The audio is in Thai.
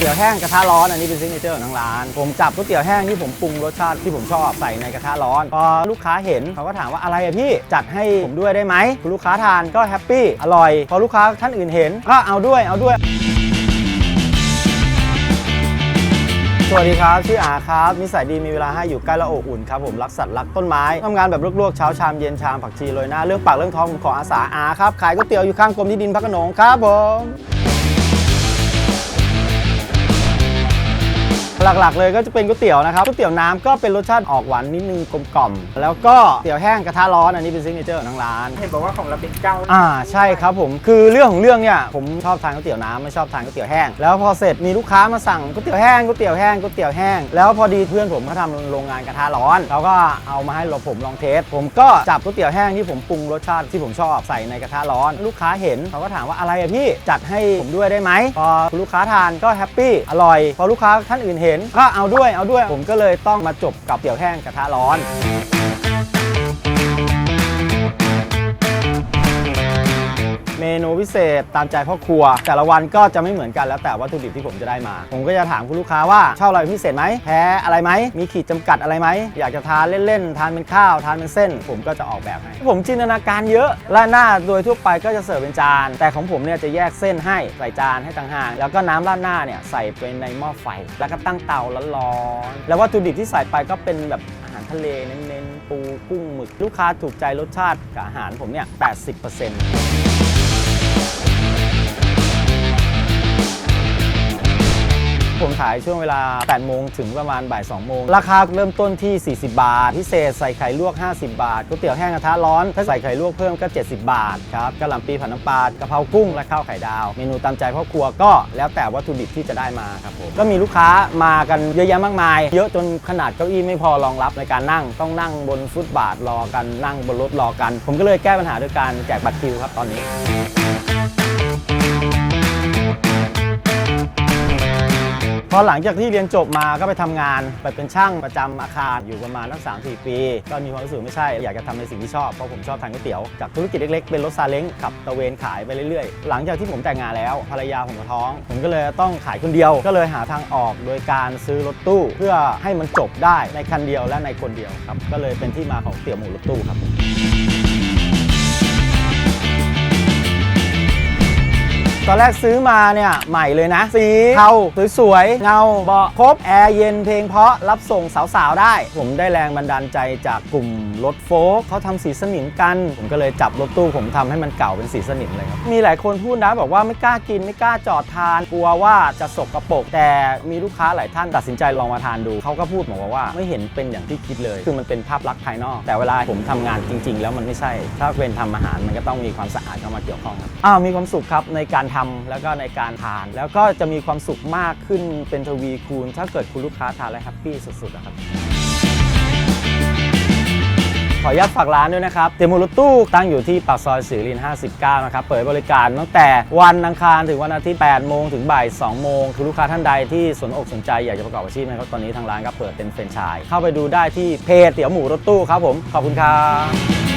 เตี๋ยวแห้งกระทะร้อนอันนี้เป็นซิกเนเจอร์ของทางร้าน ผมจับก๋วยเตี๋ยวแห้งที่ผมปรุงรสชาติที่ผมชอบใส่ในกระทะร้อนพอลูกค้าเห็นเขาก็ถามว่าอะไรอะพี่จัดให้ผมด้วยได้ไหมคุณลูกค้าทานก็แฮปปี้อร่อย พอลูกค้าท่านอื่นเห็นก็เอาด้วยเอาด้วยสวัสดีครับ ชื่ออาครับนิสัยดีมีเวลาให้อยู่ใกล้และอบอุ่นครับผมรักสัตว์รักต้นไม้ทำงานแบบลวกๆเช้าชามเย็นชามผักชีโรยหน้าเรื่องปากเรื่องท้องผมขออาสาอาครับขายก๋วยเตี๋ยวอยู่ข้างกรมที่ดินพระขนงครับผม หลักๆ เลยก็จะเป็นก๋วยเตี๋ยวนะครับก๋วยเตี๋ยวน้ำก็เป็นรสชาติออกหวานนิดนึงกลมกล่อมแล้วก็เตี๋ยวแห้งกระทะร้อนอันนี้เป็นซิกเนเจอร์ของทางร้าน เห็นบอกว่าของเราเป็นเจ้าอ่าใช่ครับผมคือเรื่องของเรื่องเนี่ยผมชอบทานก๋วยเตี๋ยวน้ำไม่ชอบทานก๋วยเตี๋ยวแห้งแล้วพอเสร็จมีลูกค้ามาสั่งก๋วยเตี๋ยวแห้งก๋วยเตี๋ยวแห้งก๋วยเตี๋ยวแห้งแล้วพอดีเพื่อนผมเขาทำโรงงานกระทะร้อนเขาก็เอามาให้เราผมลองเทส ผมก็จับก๋วยเตี๋ยวแห้งที่ผมปรุงรสชาติที่ผมชอบใส่ในกระทะร้อน ลูกค้าเห็นเขาก็ถามว่าอะไรอะพี่จัดให้ผมด้วยได้ไหมพอลูกค้าทานก็แฮปปี้อร่อยพอลูกค้าท่านอื่นเห็นก็เอาด้วยเอาด้วย ผมก็เลยต้องมาจบกับเตี๋ยวแห้งกระทะร้อน เมนูพิเศษตามใจพ่อครัว แต่ละวันก็จะไม่เหมือนกันแล้วแต่วัตถุดิบที่ผมจะได้มา ผมก็จะถามคุณลูกค้าว่าชอบอะไรพิเศษไหมแพ้อะไรไหมมีขีดจำกัดอะไรไหมอยากจะทานเล่นๆทานเป็นข้าวทานเป็นเส้น ผมก็จะออกแบบให้ผมจินตนาการเยอะและหน้าโดยทั่วไปก็จะเสิร์ฟเป็นจาน แต่ของผมเนี่ยจะแยกเส้นให้ใส่จานให้ต่างหากแล้วก็น้ำราดหน้าเนี่ยใส่ไปในหม้อไฟ แล้วก็ตั้งเตาร้อนๆแล้ววัตถุดิบที่ใส่ไปก็เป็นแบบอาหารทะเลเน้นๆปูกุ้งหมึกลูกค้าถูกใจรสชาติกับอาหารผมเนี่ย 80% ผมขายช่วงเวลา 8 โมงถึงประมาณบ่าย 2 โมง ราคาเริ่มต้นที่ 40 บาท พิเศษใส่ไข่ลวก 50 บาทก๋วยเตี๋ยวแห้งกระทะร้อน ถ้าใส่ไข่ลวกเพิ่มก็ 70 บาทครับกะหล่ำปีผัดน้ำปลากะเพรากุ้งและข้าวไข่ดาว เมนูตามใจพ่อครัวก็แล้วแต่วัตถุดิบที่จะได้มาครับผมก็มีลูกค้ามากันเยอะแยะมากมาย เยอะจนขนาดเก้าอี้ไม่พอรองรับในการนั่งต้องนั่งบนฟุตบาทรอกันนั่งบนรถรอกัน ผมก็เลยแก้ปัญหาด้วยการแจกบัตรคิวครับตอนนี้ พอหลังจากที่เรียนจบมาก็ไปทำงานไปเป็นช่างประจำอาคารอยู่ประมาณตั้งสามสี่ปี ก็มีความรู้สึกไม่ใช่ อยากจะทำในสิ่งที่ชอบ เพราะผมชอบทานก๋วยเตี๋ยวจากธุรกิจเล็กๆ เป็นรถซาเล้งขับตะเวนขายไปเรื่อยๆ หลังจากที่ผมแต่งงานแล้วภรรยาผมก็ท้อง ผมก็เลยต้องขายคนเดียว ก็เลยหาทางออกโดยการซื้อรถตู้เพื่อให้มันจบได้ในคันเดียวและในคนเดียวครับก็เลยเป็นที่มาของเตี๋ยวหมูรถตู้ครับ ตอนแรกซื้อมาเนี่ยใหม่เลยนะ สีเทาสวยๆเงาเบาะครบแอร์เย็นเพลงเพราะรับส่งสาวๆได้ ผมได้แรงบันดาลใจจากกลุ่มรถโฟล์คเขาทำสีสนิมกัน ผมก็เลยจับรถตู้ผมทำให้มันเก่าเป็นสีสนิมเลยครับมีหลายคนพูดนะบอกว่าไม่กล้ากินไม่กล้าจอดทาน กลัวว่าจะสกรปรกแต่มีลูกค้าหลายท่านตัดสินใจลองมาทานดูเขาก็พูดบอกว่าไม่เห็นเป็นอย่างที่คิดเลย คือมันเป็นภาพลักษณ์ภายนอก แต่เวลาผมทำงานจริง ๆ แล้วมันไม่ใช่ ถ้าเป็นทำอาหารมันก็ต้องมีความสะอาดเข้ามาเกี่ยวข้องครับอ้าวมีความสุขครับในการทำแล้วก็ในการทาน แล้วก็จะมีความสุขมากขึ้นเป็นทวีคูณ ถ้าเกิดคุณลูกค้าทานแล้วแฮปปี้สุดๆนะครับ ขออนุญาตฝากร้านด้วยนะครับเตมูรถตู้ตั้งอยู่ที่ปากซอยสิริน 59 นะครับ เปิดบริการตั้งแต่วันอังคารถึงวันอาทิตย์ 8 โมงถึงบ่าย 2 โมง คือลูกค้าท่านใดที่สนอกสนใจอยากจะประกอบอาชีพนะครับ ตอนนี้ทางร้านก็เปิดเป็นแฟรนไชส์เข้าไปดูได้ที่เพจเตี๋ยวหมูรถตู้ครับผม ขอบคุณครับ